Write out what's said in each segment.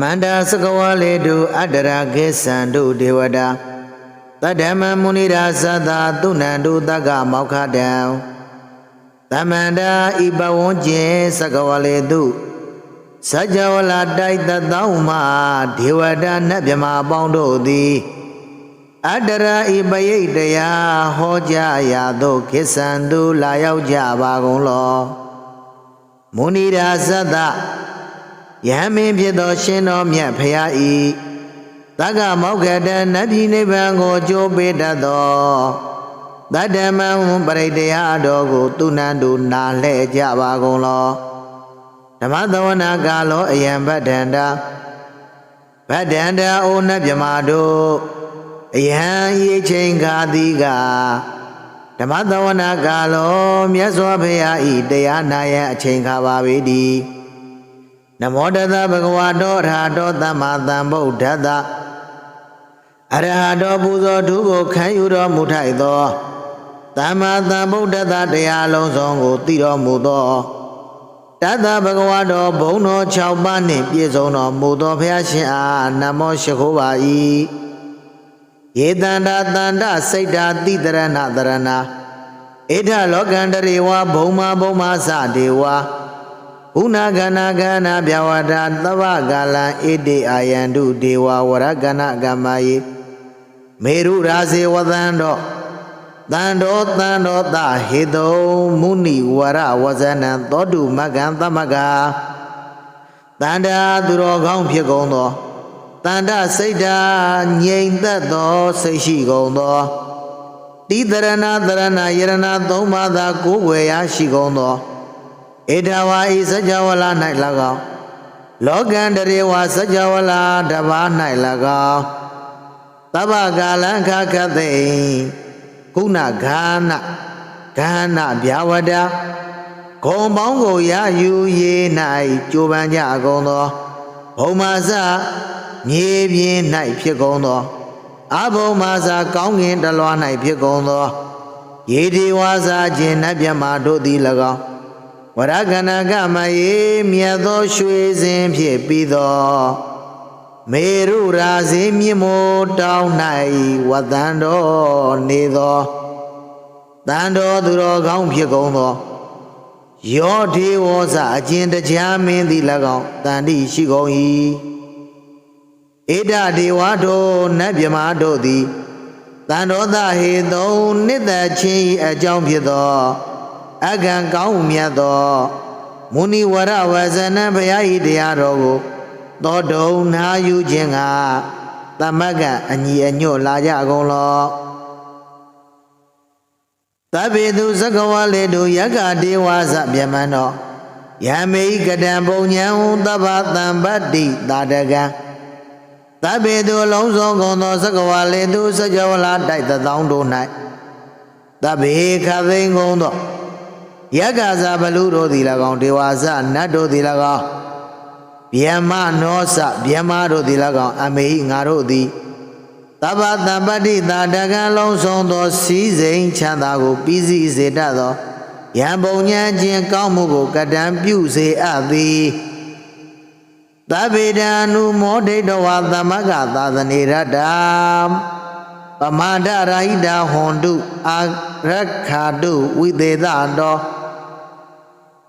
မန္တာစကဝါလေတုအတ္တရာခေသံတုဒေဝတာတတ္တမမုနိရာသတ္တာသူဏန္တုတက္ကမောက္ခတံသမန္တာဤပဝန်းကျင်စကဝါလေတုစัจ java လာတိုက်တသောမှာဒေဝတာနတ်မြမအပေါင်းတို့သည်အတ္တရာဤပယိတ်တရားဟောကြားရာသို့ခေသံတုလာရောက်ကြပါကုန်လောမုနိရာသတ္တ ယဟမင်းဖြစ်သော ရှင်တော်မြတ်ဖရာဤတက္ကမောက္ခတနတ်ပြည်နိဗ္ဗာန်ကိုကြိုးပေးတတ်သောတတ္တမံပရိတ္တရားတော်ကို သူနန္တုနာလှဲ့ကြပါကုန်လောဓမ္မသဝနာကာလောအယံဗဒ္ဒန္တာဗဒ္ဒန္တာအိုနတ်မြမာတို့အယံဤချိန်ခါသည်ကဓမ္မသဝနာကာလောမြတ်စွာဘုရားဤတရားနာယအချိန်ခါပါပေတည်း နမောတသဗ္ဗဂဝါတောအရဟတောသမ္မာသမ္ဗုဒ္ဓတ္တအရဟတောပူဇော်ထုကိုခံယူတော်မူထိုက်သောသမ္မာသမ္ဗုဒ္ဓတ္တတရားလုံးစုံကိုသိတော်မူသောတတ္တဗဂဝါတော်ဘုံတော်6ပါးနှင့်ပြည့်စုံတော်မူသောဘုရားရှင်အားနမောရှိခိုးပါ၏ယေတန္တာတန္တစိတ်ဓာတိတရဏတရဏဣဒလောကန္တရေဝဘုံမာဘုံမာစဒေဝ ဥနာကနာကနာဗျဝတာသဗ္ဗကာလံဣတိအာယန္တုဒေဝဝရကနာကမ္မယေမေရုရာဇေဝသံတော်တန်တော်တန်တော်သဟေတုံမုဏိဝရဝဇနံသောတုမကံသမကတန္တာသူတော်ကောင်းဖြစ်ကုန်သောတန္တစိတ်ဓာငြိမ်သက်သောစိတ်ရှိကုန်သောတိတရဏတရဏယရဏသုံးပါးသာကိုယ်ွယ်ရရှိကုန်သော ဧတဝါဤစัจ java လာ၌၎င်းလောကန္တရေဝစัจ java လာတပါး၌၎င်းသဗ္ဗကာလံခခသိကုဏဂာနဂာနဗျာဝတဂုံပေါင်းကိုရယူရေ၌ကြိုးပမ်းကြကုန်သောဘုံမာစမြေပြင်၌ဖြစ်ကုန်သောအဘုံမာစကောင်းကင်တလွား၌ဖြစ်ကုန်သော ရေဒီဝါစာခြင်းနတ်မြတ်မာတို့သည်၎င်းဝ ရကနာကမယေမြတ်သောရွှေစင်ဖြစ်ပြီးသောမေရုရာဇေမြင့်မိုးတောင်း၌ဝတန်တော်နေသောတန်တော်သူတော်ကောင်းဖြစ်ကုန်သောယောဒေဝောဇအကျဉ်တကြားမင်းသည်၎င်းတန်တိရှိကုန်၏ဧဒဒေဝတို့နတ်မြမာတို့သည်တန်တော်သဟေတုံနှစ်သက်ချင်း၏အကြောင်းဖြစ်သော အကံကောင်းမြတ်သောမုဏိဝရဝဇနံဘုရား၏တရားတော်ကိုသောတုံနာယူခြင်းကသမက္ကအညီအညွတ်လာကြကုန်လောသဗ္ဗေသူသကဝလေတုယက္ခဒေဝသဗျမန္တောယမေကတံပုံညံသဗ္ဗတံပတ္တိတာတကံသဗ္ဗေသူလုံးစုံကုန်သောသကဝလေတုစကြဝဠာတိုက်သတောင်းတို့၌သဗ္ဗေခသိင်ကုန်သော ယက္ခဇာဘလူတို့သည်၎င်းဒေဝဇနတ်တို့သည်၎င်းဗျမနောစဗျမတို့သည်၎င်းအမေဟိငါတို့သည်တပ္ပတပ္ပတိတာတကံလုံးဆုံးသောစီးစိမ်ချမ်းသာကိုပြီးစီစေတတ်သောယံပုံညာခြင်းကောင်းမှုကိုကတံပြုစေအပ်သည်သဗ္ဗေဒာနုမောဒိတဝသမဂသာသနေရတ္တပမာဒရာဟိတာဟွန်တုအာရခာတုဝိသေသတော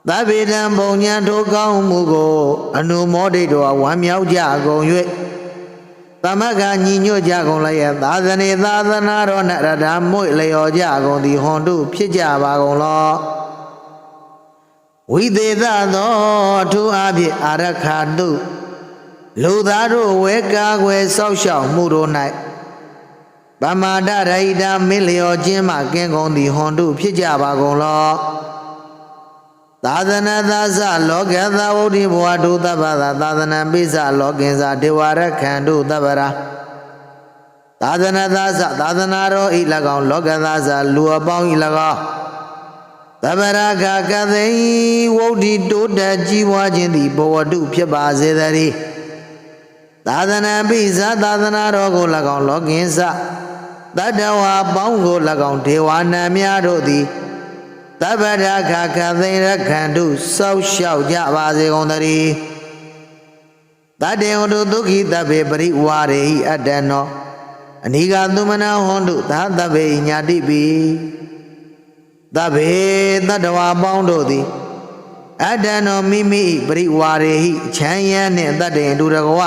သဗ္ဗေတံပုံညာထိုကောင်းမှုကိုအနုမောဒိတောဝမ်းမြောက်ကြကုန်၍သမဂညီညွတ်ကြကုန်လျက်သာသနေသာသနာတော်နရတမွေလျော်ကြကုန်သည်ဟွန်တုဖြစ်ကြပါကုန်လောဝိသေသသောအထူးအဖြစ်အာရခာတုလူသားတို့ဝဲကားွယ်ဆောက်ရှောက်မှုတို့၌ပမာဒရိတာမင်းလျော်ခြင်းမှကင်းကုန်သည်ဟွန်တုဖြစ်ကြပါကုန်လော သာသနာသာသလောကသာဝုဒ္ဓိဘဝဒုသဗ္ဗသာသာသနာပိစလောကင်္စာဒေဝရခန္တုသဗ္ဗရာသာသနာသာသသာသနာတော်ဤ၎င်းလောကသာသလူအပေါင်းဤ၎င်းသဗ္ဗရာခကသိဝုဒ္ဓိတိုးတက်ကြီးပွားခြင်းသည်ဘဝတုဖြစ်ပါစေတည်းသာသနာပိစသာသနာတော်ကို၎င်းလောကင်္စာတတ္တဝါပေါင်းကို၎င်းဒေဝနာများတို့သည် သဗ္ဗရာခခသိရခန္တုစောက်လျှောက်ကြပါစေကုန်သတည်းတတေဟောတုဒုက္ခိတဗေပရိဝါရေဟိအတ္တနောအနိကသုမနာဟွန်တုသာတဗေညာတိပိတဗေတတ္တဝါပေါင်းတို့သည်အတ္တနောမိမိပရိဝါရေဟိချမ်းရနှင့်တတ္တေဒုရကဝ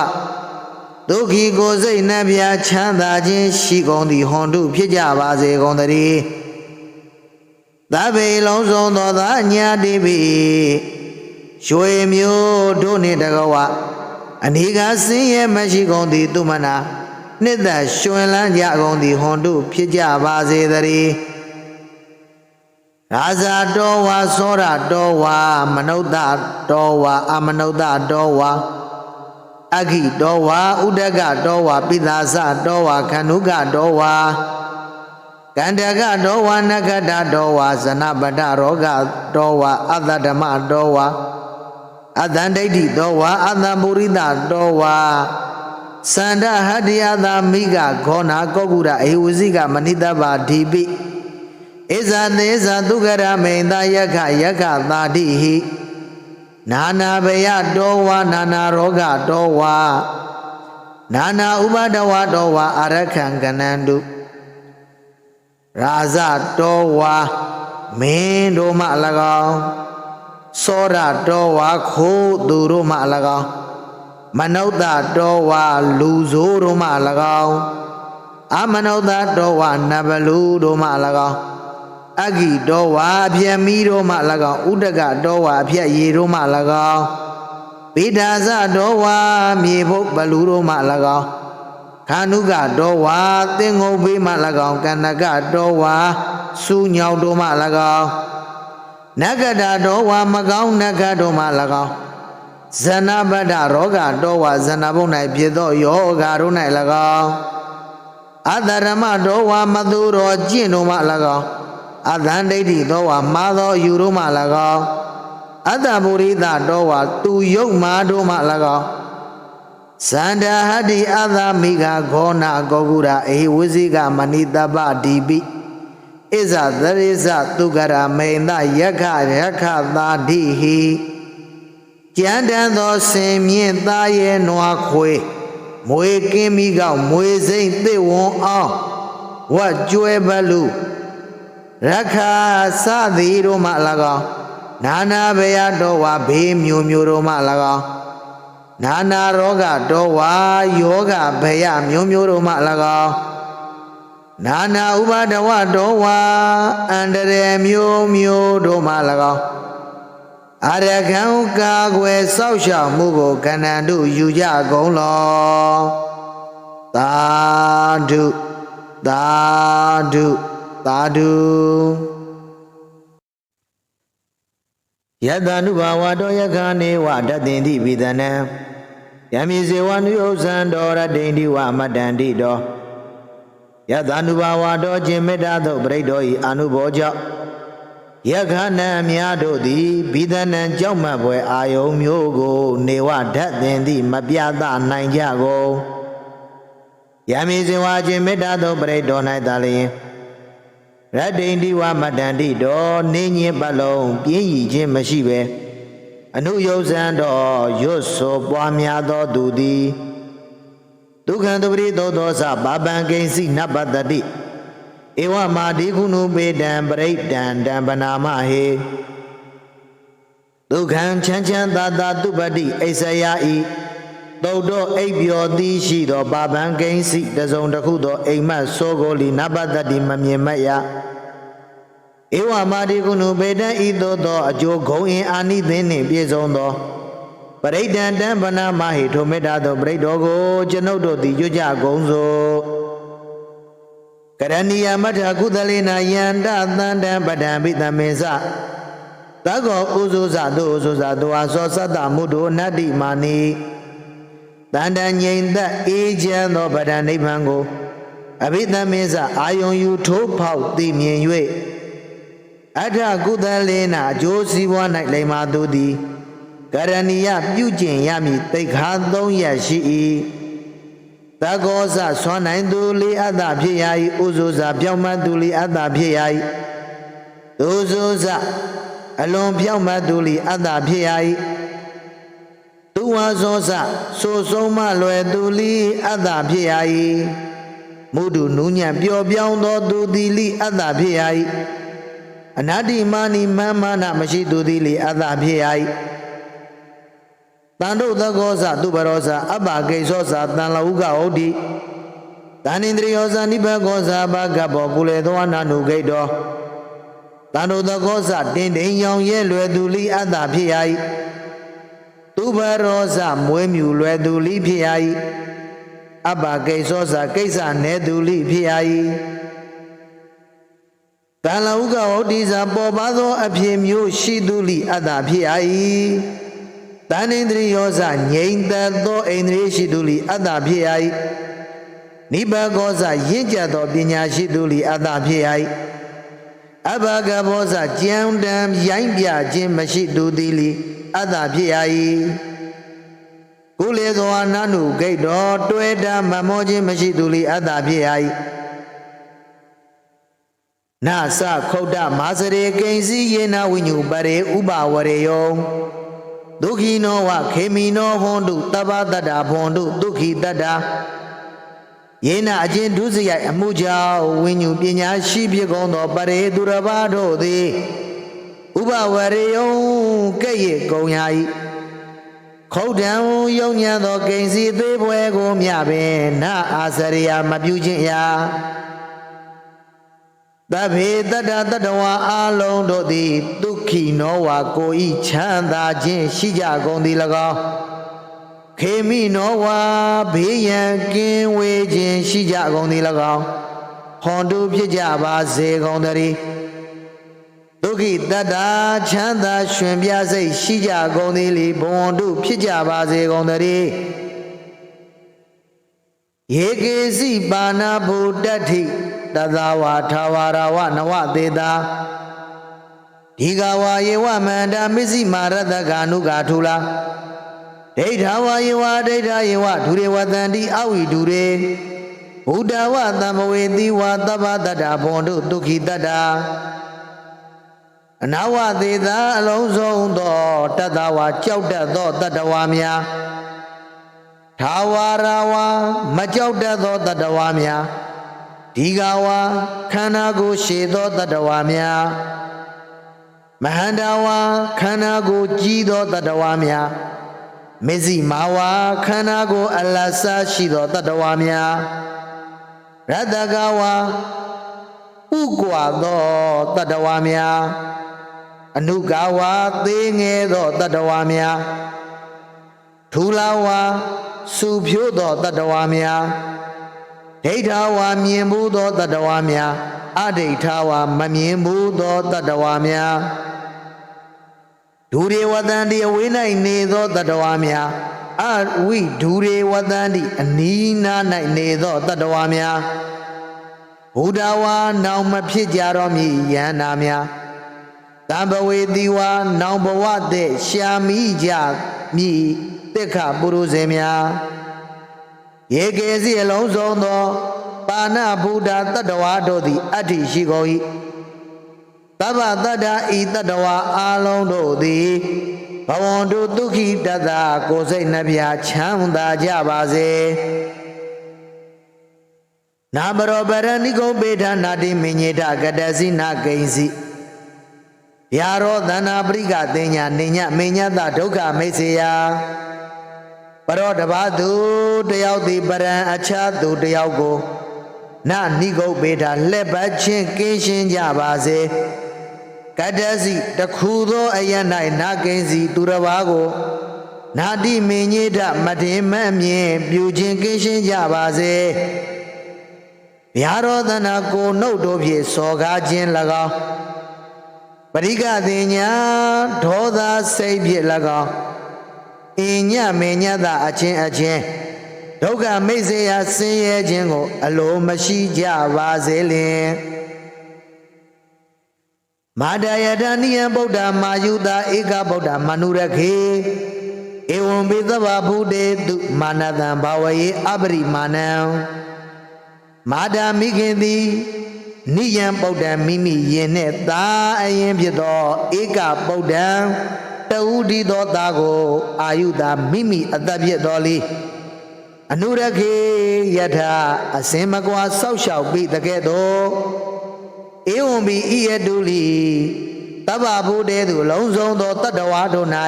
ဒုက္ခိကိုစိတ်နှပြချမ်းသာခြင်းရှိကုန်သည်ဟွန်တုဖြစ်ကြပါစေကုန်သတည်း သဗ္ဗေလုံးစုံသောသာညာတိပိရွှေမျိုးတို့နှင့်တကဝအနိကစင်းရဲမရှိကုန်သည်သူမနာနှစ်သက်ရှင်လန်းကြကုန်သည်ဟွန်တုဖြစ်ကြပါစေတည်းရာဇာတော်ဝါသောရတော်ဝါမနုဿတော်ဝါအမနုဿတော်ဝါအခိတော်ဝါဥဒကတော်ဝါပိသာစတော်ဝါခန္ဓုကတော်ဝါ ကန္တကတော်ဝါနဂတတော်ဝါဇနပတရောဂတော်ဝါအတ္တဓမ္မတော်ဝါအတန်ဒိဋ္ဌိတော်ဝါအတံပုရိသတော်ဝါသန္ဒဟတ္တယသာမိကခောနာကောကုရအေဝစီကမနိတဗ္ဗာဓိပိဣဇာသေးဇာသုခရမိန်သာယက္ခယက္ခသာတိဟိနာနာဘယတောဝါနာနာရောဂတောဝါနာနာဥပဒဝတောဝါအရခံကနန္တု ရာဇတောဝါမင်းတို့မှ၎င်းစောရတောဝါခိုးသူတို့မှ၎င်းမနုဿတောဝါလူဆိုးတို့မှ၎င်းအမနုဿတောဝါနဗလူတို့မှ၎င်းအဂိတောဝါအပြည့်မီတို့မှ၎င်းဥဒကတောဝါအပြည့်ရေတို့မှ၎င်းဗိဒါဇတောဝါမြေဘုတ်ဘလူတို့မှ၎င်း ခန္ဓုကတောဝါသင်္ငုံဘေးမှ၎င်းကန္နကတောဝါစူညောင်တို့မှ၎င်းနဂတတောဝါမကောင်းနဂတို့မှ၎င်းဇဏပတ္တရောဂတောဝါဇဏဘုံ၌ဖြစ်သောယောဂတို့၌၎င်းအတ္တရမတောဝါမသူတော်ကျင့်တို့မှ၎င်းအတန်ဒိဋ္ဌိသောဝါမာသောယူတို့မှ၎င်းအတ္တပုရိသတောဝါသူယုတ်မာတို့မှ၎င်း ဇန္ဒဟတိအသမိကခောနာကောကုရာအေဝိဇိကမဏိတပ္ပဒီပိဣဇသရိဇသုကရမိန်တယက္ခယက္ခသာတိဟိကြံတန်သောစင်မြင့်သားရဲ့နွားခွေမွေကင်းမိကောက်မွေစိမ့်သစ်ဝွန်အောင်ဝတ်ကျွဲပလူရခာစသည်တို့မှ၎င်းနာနာဘယတော်ဝါဘေးမျိုးမျိုးတို့မှ၎င်း နာနာရောဂတော်ဝါယောဂဘယမျိုးမျိုးတို့မှ၎င်းနာနာဥပါဒဝတော်ဝါအန္တရယ်မျိုးမျိုးတို့မှ၎င်းအရခံကာကွယ်စောက်ရှောက်မှုကိုကဏ္ဍတို့ယူကြကုန်လောသာဓုသာဓုသာဓု ယတနုဘာဝတောယခာနေဝတတ္တင်တိဝိဒနံယမိဇေဝနုယုဇံတော်ရတိန်တိဝမတ္တန္တိတောယတနုဘာဝတောခြင်းမေတ္တာသို့ပရိတောဤအနုဘောကြောင့်ယခဏံအများတို့သည်ဘိဒနံကြောက်မှတ်ပွဲအာယုံမျိုးကို နေဝဓာတ်တင်သည့်မပြသနိုင်ကြကုန်ယမိဇေဝခြင်းမေတ္တာသို့ပရိတော၌သာလျင် ရတ္တိန်ဒီဝမတ္တန္တိတော်နေညင်ပတ်လုံးပြင်းရည်ခြင်းမရှိပဲအနုယုဇံတော်ရွတ်ဆိုပွားများသောသူသည်ဒုက္ခံတပရိသောသောသဘာပံကိဉ္စီနပတ္တိဧဝမာဒီခုနုပေတံပရိတံတံပနာမဟေဒုက္ခံချမ်းချမ်းသာသာတုပတိအိဆရာဤ တုတ်တော့အိပ်ပျော်သည်ရှိသောဘာပံကိဉ္စီတစုံတစ်ခုသောအိမ်မက်စောကိုလီနပတ္တိမမြင်မက်ရဧဝမာတိကုဏုပေတံဤသို့သောအကျိုးဂုံအင်အာနိသင်းနှင့်ပြည့်စုံသောပရိဒံတံဗနာမဟိထိုမေတ္တာသောပရိတော်ကိုကျွန်ုပ်တို့သည်ကြွကြကုန်စို့ကရဏီယမထကုသလေနာယန္တသန္တံပဒံပိတမေသသကောဥဇုဇတုဥဇုဇတုအာသောသတ္တမုဒ္ဒနတ္တိမာနိ တန္တငြိမ်သက်အေးချမ်းသောဗဒံနိဗ္ဗာန်ကိုအဘိဓမ္မေသအာယုံယူထိုးဖောက်သိမြင်၍အထကုသလေနာအကျိုးစီးပွား၌လိမ္မာသူသည်ကရဏီယပြုကျင့်ရမည်တိတ်ခါ၃ရက်ရှိ၏တကောဇဆွမ်းနိုင်သူလေးအတ္တဖြစ်ရာ၏ဥဇုဇပြောင်းမှသူလေးအတ္တဖြစ်ရာ၏ဒုဇုဇအလွန်ပြောင်းမှသူလေးအတ္တဖြစ်ရာ၏သူ ဝါဇောစဆိုဆုံးမလွယ်သူလီအတ္တဖြစ်ရ၏မုဒုနုညံ့ပျော်ပြောင်းသောသူသည်လိအတ္တဖြစ်ရ၏အနတ္တိမာနိမမ္မာနမရှိသူသည်လိအတ္တဖြစ်ရ၏တန်တုသကောဇသူပရောဇအပ္ပကိသောဇတန်လဟုကဟုတ်တိတန်ဣန္ဒြယောဇနိဘကောဇဘဂဘောကုလေသောနာနုဂိတောတန်တုသကောဇတင်တိန်ရောင်ရဲလွယ်သူလိအတ္တဖြစ်ရ၏ သူပရောဇမွေးမြူလွယ်သူလိဖြစ်ရ၏အပ္ပကိသောဇကိစ္စနေသူလိဖြစ်ရ၏တန်လဟုကဟုတ်တိဇာပေါ်ပါသောအဖြစ်မျိုးရှိသူလိအတ္တဖြစ်ရ၏တန်ဣန္ဒြယောဇငြိမ်သက်သောဣန္ဒြေရှိသူလိအတ္တဖြစ်ရ၏နိဗ္ဗကောဇရင့်ကျက်သောပညာရှိသူလိအတ္တဖြစ်ရ၏ အဘဂဘောဇကြံတံရိုင်းပြခြင်းမရှိသူသည်လိအတ္တဖြစ်ရ၏ကုလေသောအနန္နုဂိတ်တော်တွေ့တာမမောခြင်းမရှိသူလိအတ္တဖြစ်ရ၏နာသခုတ်တမာစရေကိဉ္စီယေနဝိညုပရေဥပဝရေယောဒုက္ခိနောဝခေမိနောဟွန်တုတပ္ပတ္တာဘွန်တုဒုက္ခိတတ္တာ ယေနအချင်းဒုစရိုက်အမှုကြောင့်ဝိညုပညာရှိဖြစ်ကုန်သောပရေသူတစ်ပါးတို့သည်ဥပဝရေယောကဲ့ရဲ့ကုံရာ၏ခုတ်တံယုံညံသောကိဉ္စီသေးပွဲကိုမြပင်နအာစရိယာမပြုခြင်းရာတဖေတတ္တတတ္တဝါအာလုံးတို့သည်ဒုက္ခိနောဝါကိုဤချမ်းသာခြင်းရှိကြကုန်သည်၎င်း ခေမိနောဝါဘေးရန်ကင်းဝေးခြင်းရှိကြကုန်သည်၎င်းဟွန်တုဖြစ်ကြပါစေကုန်တည်းဒုက္ခိတတ္တာချမ်းသာရှင်ပြစိတ်ရှိကြကုန်သည်လေဘဝန္တုဖြစ်ကြပါစေကုန်တည်းယေကေစီပါဏဗုဒ္ဓတိတသဝါထာဝရဝနဝသေတာဒီကဝါယေဝမန္တာမစ္စည်းမာရတကာနုကာထူလာ ဒိဋ္ဌဝါယေဝဒိဋ္ဌယေဝဒုရေဝတန္တိအဝိဒုရေဘုဒ္ဓဝတံဘဝေတိဝသဗ္ဗတတ္တာဘွန်တုဒုက္ခိတတ္တာအနာဝသေးသာအလုံးစုံသောတတ္တဝါကြောက်တတ်သောတတ္တဝါများထာဝရဝါမကြောက်တတ်သောတတ္တဝါများဒီကဝါခန္ဓာကိုယ်ရှည်သောတတ္တဝါများမဟန္တာဝါခန္ဓာကိုယ်ကြီးသောတတ္တဝါများ မေဇိမာဝါခန္ဓာကိုယ်အလတ်စားရှိသောတတ္တဝါများရတကဝါဥကွာသောတတ္တဝါများအနုကဝါသေးငယ်သောတတ္တဝါများထူလာဝါစုဖြိုးသောတတ္တဝါများဒိဋ္ဌာဝါမြင်ဘူးသောတတ္တဝါများအဒိဋ္ဌာဝါမမြင်ဘူးသောတတ္တဝါများ ဒူရေဝတန္တိအဝေး၌နေသောတတ္တဝါများအဝိဒူရေဝတန္တိအနီးနား၌နေသောတတ္တဝါများဘုဒ္ဓဝါနောင်မဖြစ်ကြတော့မည်ယန္နာများတံဘဝေတိဝါနောင်ဘဝတည်းရှာမိကြမည်တက်ခပုရုဇေများရေကေစီအလုံးစုံသောပါဏဗုဒ္ဓတတ္တဝါတို့သည်အတ္တိရှိကုန်၏ တဗ္ဗတတ္တဤတတ္တဝါအာလုံးတို့သည်ဘဝန္တုဒုက္ခိတတကိုယ်စိတ်နှပြချမ်းသာကြပါစေနာမရောပရဏိကုပေဋ္ဌနာတိမညေတကတစီနာကိဉ္စီယာရောသန္နာပရိကတင်ညာနေညမေညတဒုက္ခမိတ်စေယပရောတဘာသူတယောက်သည်ပရံအခြားသူတယောက်ကိုနနိဂုတ်ပေတာလှက်ပတ်ချင်းကင်းရှင်းကြပါစေ ကတ္တစီတခုသောအယ၌နာကင်းစီသူတစ်ပါးကိုနာတိမင်းကြီးတမထေမအမြင်ပြူခြင်းကင်းရှင်းကြပါစေဗျာရောသနာကိုနှုတ်တို့ဖြင့်စော်ကားခြင်း၎င်းပရိကတင်ညာဒေါသစိတ်ဖြင့်၎င်းအင်ညမေညတအချင်းအချင်းဒုက္ခမိတ်စေယဆင်းရဲခြင်းကို အလိုမရှိကြပါစေလင် မာတယတနိယဗုဒ္ဓမာယုတာဧကဗုဒ္ဓမနုရခေဧဝံပိသဗ္ဗဗုဒေတုမာနတံဘာဝယေအပရိမာဏံမာတာမိခင်သည်နိယံဗုဒ္ဓမိမိယင်နှင့်သာအရင်ဖြစ်သောဧကဗုဒ္ဓံတတူဒီသောသားကိုအာယုသာမိမိအသက်ဖြစ်တော်လီအနုရခေယထာအစင်မကွာဆောက်ရှောက်ပြီးတကဲ့သို့ ဧဝံဘီဤယတုလီတဗ္ဗဗုတေသူလုံးစုံသောတတ္တဝါတို့၌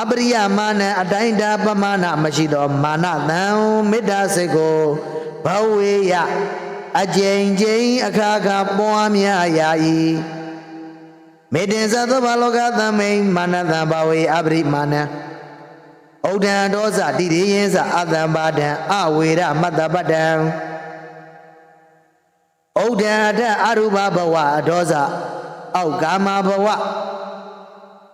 အပရိယမာနအတိုင်းတာပမာဏမရှိသောမာနတံမေတ္တာစိတ်ကိုဘဝေယအကျဉ်းချင်းအခါခါပွားများရာ၏မေတ္တင်သသောဘလောကသမိန်မာနတံဘဝေအပရိမာနံဩဒံဒောဇတိရိယင်းစအတံပါဒံအဝေရမတ္တပတ္တံ ဩဒံအထအရူပဘဝအဒောဇအောက်ကာမဘဝ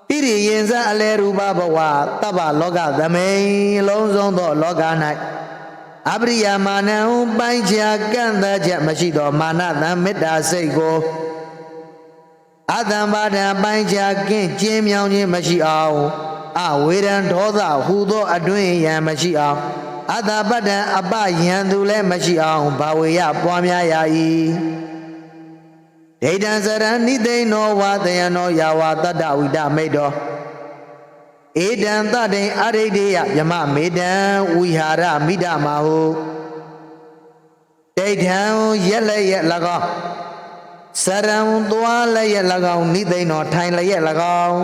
တိရိယင်းစအလေရူပဘဝတဗ္ဗလောကသမိန်လုံးစုံသောလောက၌အပရိယမာနံပိုင်းခြားကန့်သက်ချက်မရှိသောမာနတံမေတ္တာစိတ်ကိုအတံပါဒံပိုင်းခြားကင်းကျင်းမြောင်ခြင်းမရှိအောင်အဝေရန်ဒေါသဟူသောအတွင်းယံမရှိအောင် အတ္တပတ္တံအပယံသူလည်းမရှိအောင်ဘာဝေယပွားများရာ၏ဒိဋ္ဌံစရဏိသိဏောဝါတယနောယာဝတတ္တဝိဒမိတ်တော်ဧတံတတိန်အရိဒိယယမမေတံဝိဟာရမိဒမဟုဒိဋ္ဌံရက်လက်ရက်၎င်းစရံသွားလက်ရက်၎င်းနိသိဏောထိုင်လက်ရက်၎င်း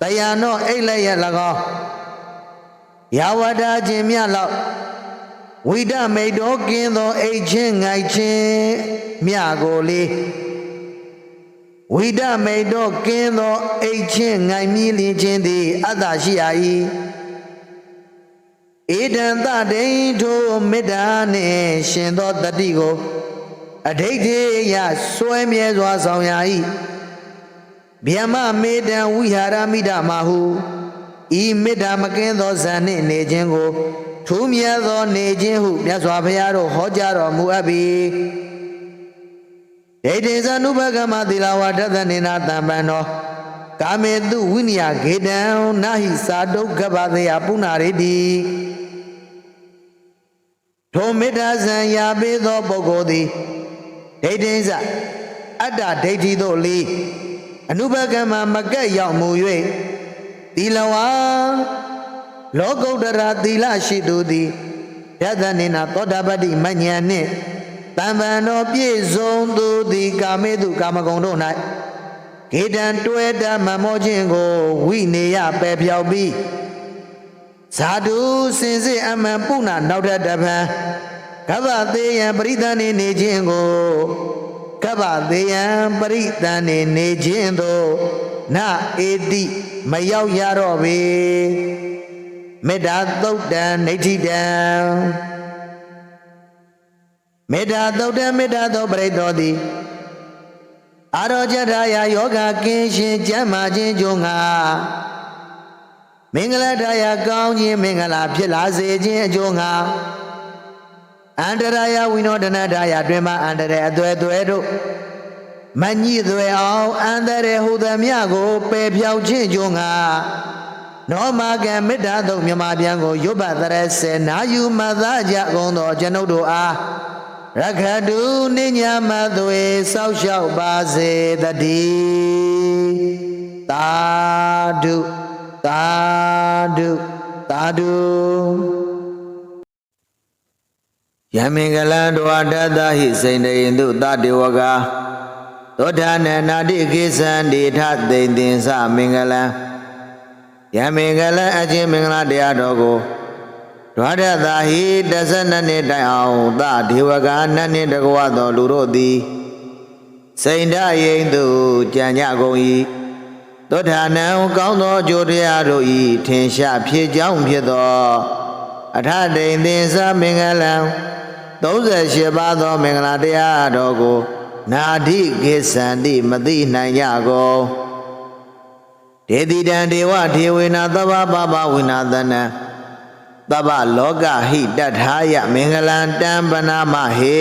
တယံနောအိတ်လက်ရက်၎င်း ယာဝတာခြင်းမြလောက်ဝိဒမိတ်တော်ကင်းသောအိတ်ချင်းငိုက်ချင်းမြကိုလေးဝိဒမိတ်တော်ကင်းသောအိတ်ချင်းငိုင်မြည်လင်းခြင်းသည်အတ္တရှိရ၏ဧတံတဒိန်ထိုမေတ္တာနှင့်ရှင်သောတတိကိုအဋိဋ္ဌိယစွဲမြဲစွာဆောင်ရာ၏ဗျမမေတ္တံဝိဟာရမိဒမဟု ဤမေတ္တာမကင်းသောဇန်နှင့်နေခြင်းကိုထူးမြတ်သောနေခြင်းဟုမြတ်စွာဘုရားတို့ဟောကြားတော်မူအပ်ပြီဒိဋ္ဌိဇနုဘကမသီလဝါဒသနေနာတံပံတော်ကာမေတုဝိနည်းဂေတံနာဟိသာဒုက္ခပသေယပုဏ္ဏရေတိထိုမေတ္တာဇံရာပေးသောပုဂ္ဂိုလ်သည်ဒိဋ္ဌိဇအတ္တဒိဋ္ဌိတို့လီအနုဘကမမကက်ရောက်မူ၍ သီလဝါလောကုတ္တရာသီလရှိသူသည်ယသနေနာသောတာပတ္တိမဉ္ဇဉ်နှင့်တံပံတော်ပြည့်စုံသူသည်ကာမေတုကာမဂုဏ်တို့၌ဂေတံတွဲတမမောခြင်းကိုဝိနေယပယ်ပြောက်ပြီးဇာတုစင်စစ်အမှန်ပုဏ္ဏနောက်ထပ်တပံကဗ္ဗသေးယံပရိသန်နေနေခြင်းကိုကဗ္ဗသေးယံပရိသန်နေနေခြင်းသို့ နဧတိမရောက်ရတော့ပေမေတ္တာသုတ်တံဒိဋ္ဌိတံမေတ္တာသုတ်တံမေတ္တာသောပရိသောသည်အာရောကြထာယယောဂကင်းရှင်ကျမ်းမာခြင်းကြုံငါမင်္ဂလာတရားကောင်းခြင်းမင်္ဂလာဖြစ်လာစေခြင်းအကျိုးငါအန္တရာယဝိနောဒနာတရားတွင်မှအန္တရာယ်အသွဲသွဲတို့ မညိသွဲအောင်အန္တရာယ်ဟူသည်မြကိုပယ်ဖြောက်ခြင်းကြုံငါနောမကံမေတ္တာသုံးမြမပြန်ကိုရွတ်ပတ်တရစေနာယူမသာကြကုန်သောကျွန်ုပ်တို့အားရခတုနိညာမသွေစောက်ရှောက်ပါစေတည်းသာဓုသာဓုသာဓုယမင်္ဂလံဒဝတတဟိစိန်တေယင်တုတတေဝက သောဌာနနာတိကိသံဒေထသိမ့်သင်္စမင်္ဂလံယမင်္ဂလံအချင်းမင်္ဂလာတရားတော်ကိုဒွါရတာဟိ12နှစ်တိုင်အောင်သဒေဝကနတ်နှင့်တကွာသောလူတို့သည်စိန်ဓယိန်သူကြံ့ကြကုန်၏သောဌာနံကောင်းသောအကျိုးတရားတို့၏ထင်ရှားဖြစ်ကြောင်းဖြစ်သော အထဒိန်သင်္သမင်္ဂလံ38ပါးသောမင်္ဂလာတရားတော်ကို နာဓိကိသန္တိမသိနိုင်ကြကုန်ဒေတိတံဒေဝဒေဝေနာသဗ္ဗပပဝိနာသနံသဗ္ဗလောကဟိတထာယမင်္ဂလံတံပနာမဟေ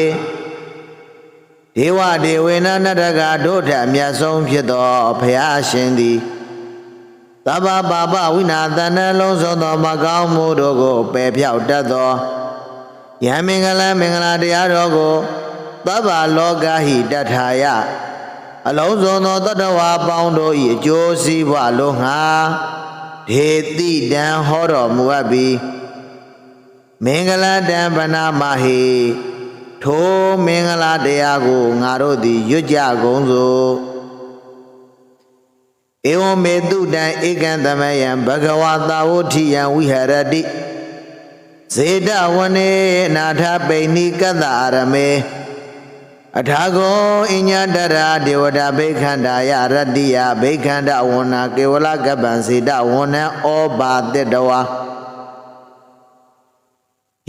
ဒေဝဒေဝေနနတကဒုထအမြတ်ဆုံးဖြစ်သောဘုရားရှင်သည်သဗ္ဗပါပဝိနာသနလုံးစုံသောမကောင်းမှုတို့ကိုပယ်ဖြောက်တတ်သောယံမင်္ဂလံမင်္ဂလာတရားတော်ကို သဗ္ဗလောကဟိတထာယအလုံးစုံသောတတ္တဝါပေါင်းတို့၏အကျိုးစီးပွားလုံးငါဒေတိတံဟောတော်မူအပ်ပြီးမင်္ဂလာတံဗနာမဟိထိုမင်္ဂလာတရားကိုငါတို့သည်ရွတ်ကြကုန်စို့ဧဝမေတုတံဧကံသမယံဘဂဝါတာဝဋ္ဌိယံဝိဟရတိဇေတဝနေနာထပိဏိကတ္တအာရမေ အထာဂောအညတရာဒေဝတာဘိက္ခန္တာယရတ္တိယဘိက္ခန္တဝနာကေဝလကပ္ပံစေတဝနံဩဘာတတဝါ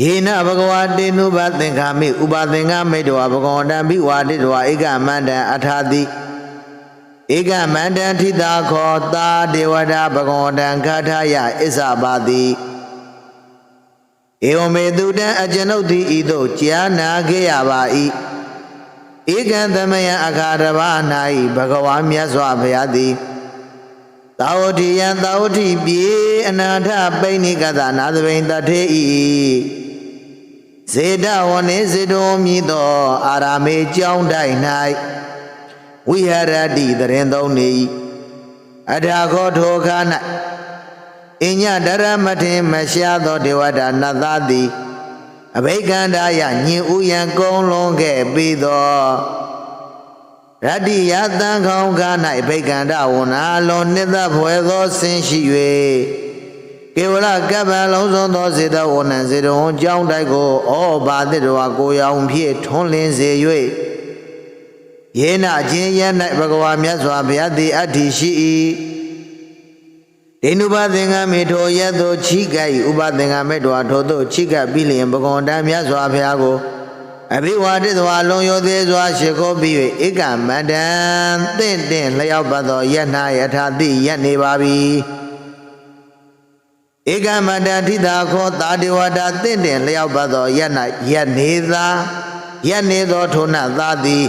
ယေနဘဂဝတေနုဘသင်္ခာမိဥပသင်္ခာမိတဝဘဂဝန္တံဘိဝါတိတဝဧကမန္တံအထာတိဧကမန္တံထိတာခောသာဒေဝတာဘဂဝန္တံခထာယအစ္ဆပါတိဧဝမေတုတံအကျွန်ုပ်သည်ဤသို့ကြာနာခဲ့ရပါ၏ ဧကံသမယံအခါတဘာ၌ဘဂဝါမြတ်စွာဘုရားသည်သာဝတိယံသာဝတိပြေအနာထပိဏိကသနာသဘိန်တထေဤဇေဒဝနေဇေတောမြည်သော အာရာမေကျောင်းတိုက်၌ဝိဟရတိတရင်သုံးနေ၏အထာခောထောခါ၌အညဒရမထေမရှားသောဒေဝတာနတ်သားသည် အဘိက္ခန္တာယညင်ဥယံကုံလွန်ခဲ့ပြီးသောရတ္တိယသံခေါင်ကား၌ဘိက္ခန္တဝနာလွန်နှစ်သက်ဖွယ်သောဆင်းရှိ၍ကေဝလကပ္ပံလုံးစုံသောစေတဝနံစေတဝံကြောင်းတိုက်ကိုဩဘာတိတဝကိုရောင်ဖြင့်ထွန်းလင်းစေ၍ယေနအချင်းယ၌ဘဂဝါမြတ်စွာဘုရားသည်အတ္တိရှိ၏ ဒိနုပသင်္ကမေထောယတ်သောချိကပ်၏ဥပသင်္ကမေတောထိုသို့ချိကပ်ပြီးလျင်ဘဂဝန္တမြတ်စွာဘုရားကိုအဘိဝါဒိသဝါလုံးယောသေးစွာရှိခိုးပြီး၍ဧကမန္တံတင့်တင့်လျောက်ပတ်သောယတနာယထာတိယက်နေပါပြီဧကမန္တထိတာခောသာဒေဝတာတင့်တင့်လျောက်ပတ်သောယက်နာယက်နေသာယက်နေသောထုံနသာသည်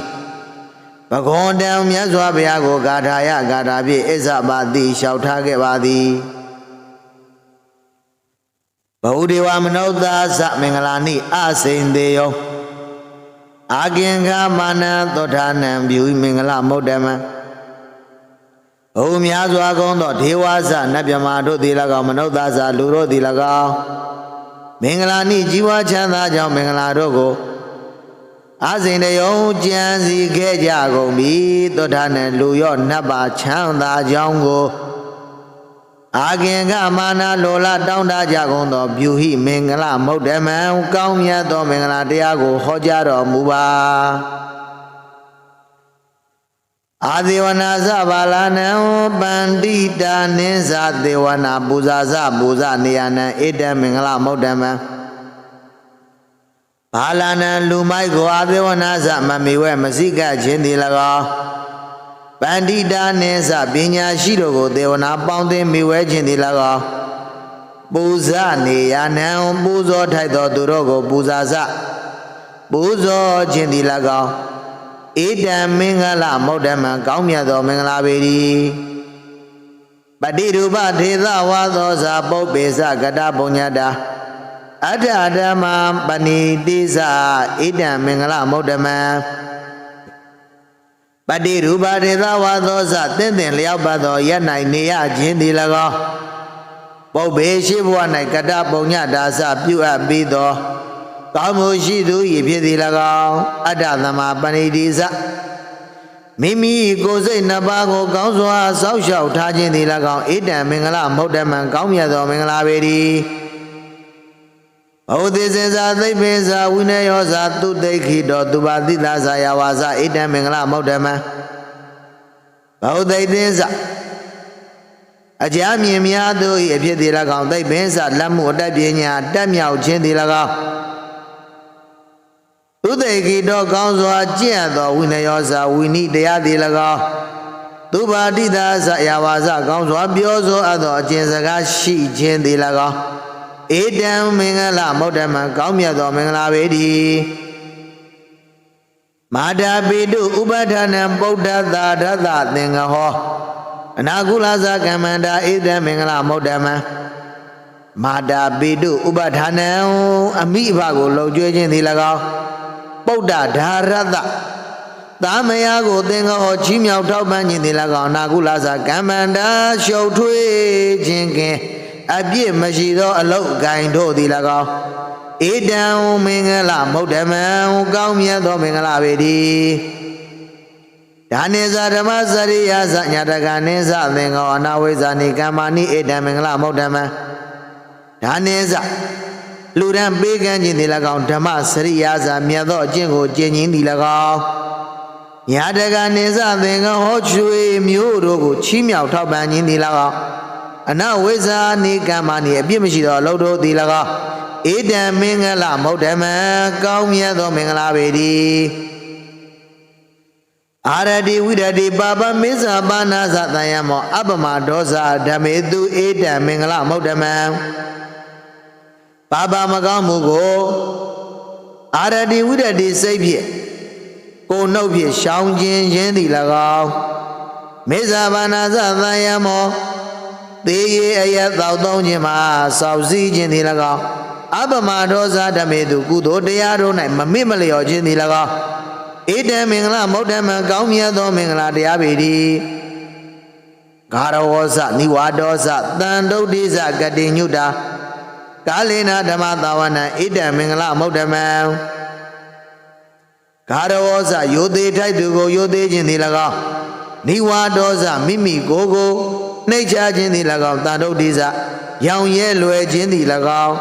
ဘဂဝန္တံမြတ်စွာဘုရားကိုဂါထာယဂါထာဖြင့်အစ္ဆပါတိလျှောက်ထားခဲ့ပါသည်ဘဝဒေဝမနုဿာသမင်္ဂလာနိအစိန်တေယောအာကင်္ဂမာနသောထာနံပြုမင်္ဂလမုဒ္ဓမံဘုံများစွာကောင်းသောဒေဝဇနတ်မြမာတို့သည်၎င်းမနုဿာဇလူတို့သည်၎င်းမင်္ဂလာနိជីវချမ်းသာကြောင့်မင်္ဂလာတို့ကို အာစိန်တယုံကြံစီခဲ့ကြကုန်ပြီသောထာနံလူရော့နတ်ပါချမ်းသာကြောင်းကိုအာကင်ကမာနာလောလတောင်းတကြကုန်သောပြုဟိမင်္ဂလမုဒ္ဓမံကောင်းမြတ်သောမင်္ဂလာတရားကိုဟောကြားတော်မူပါအာဒေဝနာသဘာလနံပန္တိတာနိသသေဝနာပူဇာသပူဇာနေယနံဧတံမင်္ဂလမုဒ္ဓမံ ဘာလနံလူမိုက်ကိုအာဒေဝနာသမမီဝဲမစိကခြင်းသည်၎င်းပန္တိတာနိသပညာရှိတို့ကိုသေဝနာပေါင်းသင်းမိဝဲခြင်းသည်၎င်းပူဇာနေယနံပူဇော်ထိုက်သောသူတို့ကို ပူဇာစပူဇော်ခြင်းသည်၎င်းဧတံမင်္ဂလမௌဓမံကောင်းမြတ်သောမင်္ဂလာပေ၏ပတိရူပထေသဝါသောဇာပုပ္ပေဇကတပုညတာ အဋ္ဌဓမ္မပဏိတိဇဧတံမင်္ဂလမௌဓမံပတိရူပထေသဝါသောဇသင့်တင်လျောက်ပတ်သောယ၌နေရခြင်းသည်၎င်းပုပ္ပေရှိဘဝ၌ကတပုညတာစပြုအပ်ပြီးသောကောင်းမှုရှိသူ၏ဖြစ်သည်၎င်းအတ္တသမပဏိတိစမိမိကိုယ်စိတ်နှစ်ပါးကိုကောင်းစွာစောင့်ရှောက်ထားခြင်းသည်၎င်းဧတံမင်္ဂလမௌဒ္ဓမံကောင်းမြတ်သောမင်္ဂလာပေသည် ဘုသေစေသာသိပ္ပေသာဝိနယောသာသူတိခိတောသူပါတိသာဇာယဝါစာဧတံမင်္ဂလမௌဒ္ဓမံဘုသိတေသာအကြမြင်များသူ၏အဖြစ်သည်၎င်းသိပ္ပေသာလက်မှုအတတ်ပညာတက်မြောက်ခြင်းသည်၎င်းသုတေခိတော်ကောင်းစွာကျင့်သောဝိနယောဇာဝိနိတရားသည်၎င်းသူပါတိသာဇယဝါဇကောင်းစွာပြောဆိုအပ်သောအကျင့်စကားရှိခြင်းသည်၎င်း ဧတံမင်္ဂလမௌဒ္ဓမံကောင်းမြတ်သောမင်္ဂလာပေတည်းမာတာပိတုဥပဋ္ဌာနံပုဒ္ဓသာဓသသင်္ဃဟောအနာကုလသကမ္မန္တာဧတံမင်္ဂလမௌဒ္ဓမံမာတာပိတုဥပဋ္ဌာနံအမိအဖကိုလုံကျွေးခြင်းသည်၎င်းပုဒ္ဒဓာရတသာမယာကိုသင်္ကဟောချီးမြှောက်ထောက်ပံ့ခြင်းသည်၎င်းနာကုလာစာကမ္မန္တာရှုပ်ထွေးခြင်းကင် အပြစ်မရှိသော အလုတ်ဂိုင်တို့သည်၎င်းဧတံမင်္ဂလမုဒ္ဓမံကောင်းမြတ်သောမင်္ဂလာပေတည်းဒါနေဇာဓမ္မစရိယဇညာတကနိဇသင်္ကောအနာဝိဇာနိကမ္မာနိဧတံမင်္ဂလမုဒ္ဓမံဒါနေဇလူရန်ပေးကမ်းခြင်းသည်၎င်းဓမ္မစရိယဇမြတ်သောအကျင့်ကိုကျင့်ခြင်းသည်၎င်းညာတကနေဇသင်္ကောဟောချွေမျိုးတို့ကိုချီးမြှောက်ထောက်ပံ့ခြင်းသည်၎င်း အနဝိဇာနိကမ္မာနိအပြစ်မရှိသောအလုပ်တို့သည်၎င်းဧတံမင်္ဂလမုဒ္ဓမံကောင်းမြတ်သောမင်္ဂလာပေတည်းအာရတိဝိရတိပါပမစ္ဆာပါဏာသတယမောအပမဒောဇဓမေတုဧတံမင်္ဂလမုဒ္ဓမံပါပမကောင်းမှုကိုအာရတိဝိရတိစိတ်ဖြင့်ကိုယ်နှုတ်ဖြင့်ရှောင်ခြင်းခြင်းသည်၎င်းမေဇာဘာနာသသယမော သေရေအယသောက်သုံးခြင်းမှာစောက်စည်းခြင်းသည်၎င်းအပမဒောဇဓမေတုကုသိုလ်တရားတို့၌မမေ့မလျော်ခြင်းသည်၎င်းဧတံမင်္ဂလမௌတ္တမံကောင်းမြတ်သောမင်္ဂလာတရားပေတည်းဂါရဝောဇနိဝါဒောဇတန်တုတ်တိဇကတိညုတာကာလေနာဓမ္မသာဝနံဣတံမင်္ဂလမௌတ္တမံဂါရဝောဇယိုသေးထိုက်သူကိုယိုသေးခြင်းသည်၎င်းနိဝါဒောဇမိမိကိုယ်ကို နှိတ်ချခြင်းသည်၎င်းတန်တုတ်တိဇရောင်ရဲလွယ်ခြင်းသည်၎င်း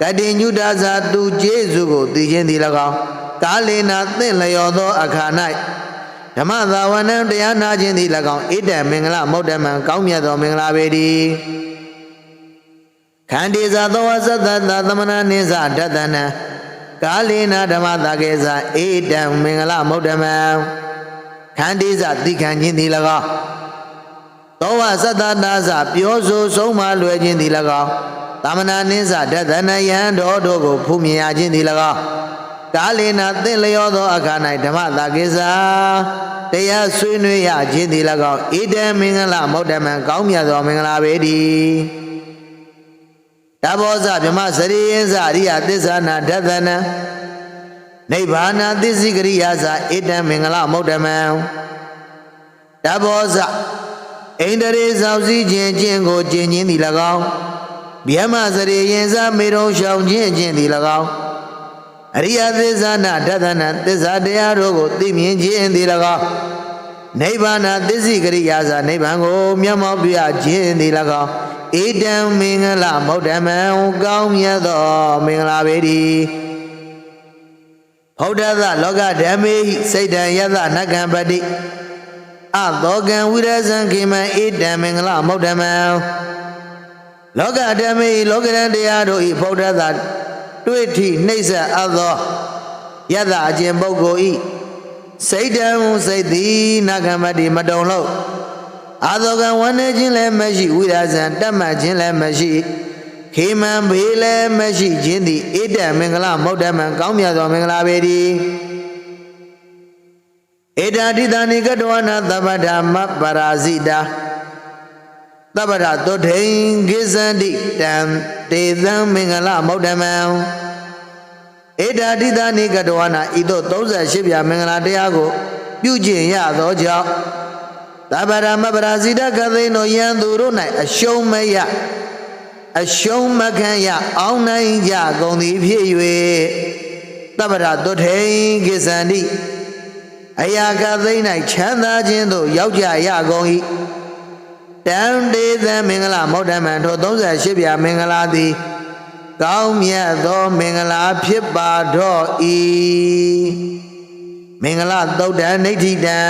ကတိညုတာဇသူကျေးဇူးကိုသိခြင်းသည်၎င်းကာလေနာသင့်လျော်သောအခါ၌ဓမ္မသာဝနံတရားနာခြင်းသည်၎င်းဣတံမင်္ဂလမௌတ္တမံကောင်းမြတ်သောမင်္ဂလာပေတည်းခန္တီဇာသောဝသတ္တသသမဏနိစ္စတတနံကာလေနာဓမ္မတာကေဇာဣတံမင်္ဂလမௌတ္တမံခန္တီဇာတိခံခြင်းသည်၎င်း သောဝသတ္တနာဇပြောဆိုဆုံးမလွယ်ခြင်းသည်၎င်းသမဏနိစ္စတတနယံတော်တို့ကိုဖူးမြင်ရခြင်းသည်၎င်းကာလေနာသင့်လျောသောအခါ၌ဓမ္မတာကိစ္စတရားဆွေးနွေးရခြင်းသည်၎င်းဣဒံမင်္ဂလမௌတ္တမံကောင်းမြတ်သောမင်္ဂလာပေတည်းတဘောဇဗြဟ္မစရိယဇအရိယသစ္ဆာနာဒသနံနိဗ္ဗာနသစ္စိကရိယာဇဣဒံမင်္ဂလမௌတ္တမံတဘောဇ ဣန္ဒြေသောစည်းခြင်းခြင်းကိုကျင့်ခြင်းသည်၎င်းဗျမစရိယဇမေရုံရှောင်ခြင်းခြင်းသည်၎င်းအရိယသစ္စာနာတသနာသစ္စာတရားတို့ကိုသိမြင်ခြင်းသည်၎င်းနိဗ္ဗာန်သစ္စိကရိယာစာနိဗ္ဗာန်ကိုမျက်မှောက်ပြခြင်းသည်၎င်းဧတံမင်္ဂလမௌတ္တမံကောင်းမြတ်သောမင်္ဂလာပေတည်းဘုဒ္ဓသလောကဓမ္မေဟိစိတ်တံယသနကံပတိ အသောကံဝိရဇံခိမံဧတံမင်္ဂလမௌတ္တမံလောကဓမ္မေဟိလောကရန်တရားတို့ဤဘုဒ္ဓသတွေ့ထိနှိမ့်ဆက်အပ်သောယတအကျင်ပုဂ္ဂိုလ်ဤစိတ်တံစိတ်သည်နာဂမတိမတုံလို့အာသောကံဝန္နေခြင်းလည်းမရှိဝိရာဇံတတ်မှတ်ခြင်းလည်းမရှိခေမံဘေးလည်းမရှိခြင်းသည်ဣတံမင်္ဂလမௌတ္တမံကောင်းမြတ်သောမင်္ဂလာပေတည်း ဧတာတိတနိကတဝနာသဗ္ဗဓမ္မပရာဇိတာသဗ္ဗရသုထိန်ကိသန္တိတံတေသံမင်္ဂလမௌတ္တမံဧတာတိသနိကတဝနာဤသို့38ပြမင်္ဂလာတရားကို ပြုကျင့်ရသောကြောင့်သဗ္ဗရမပရာဇိတကသိန်တို့ယံသူတို့၌အရှုံးမရအရှုံးမခံရအောင်နိုင်ကြကုန်သည်ဖြစ်၍သဗ္ဗရသုထိန်ကိသန္တိ အရာကသိန်း၌ချမ်းသာခြင်းသို့ရောက်ကြရကုန်၏တံတေသမင်္ဂလာမောဒ္ဓမံထို38ပြမင်္ဂလာသည်ကောင်းမြတ်သောမင်္ဂလာဖြစ်ပါတော့ဤမင်္ဂလာသုတ်တံနေဋ္ဌိတံ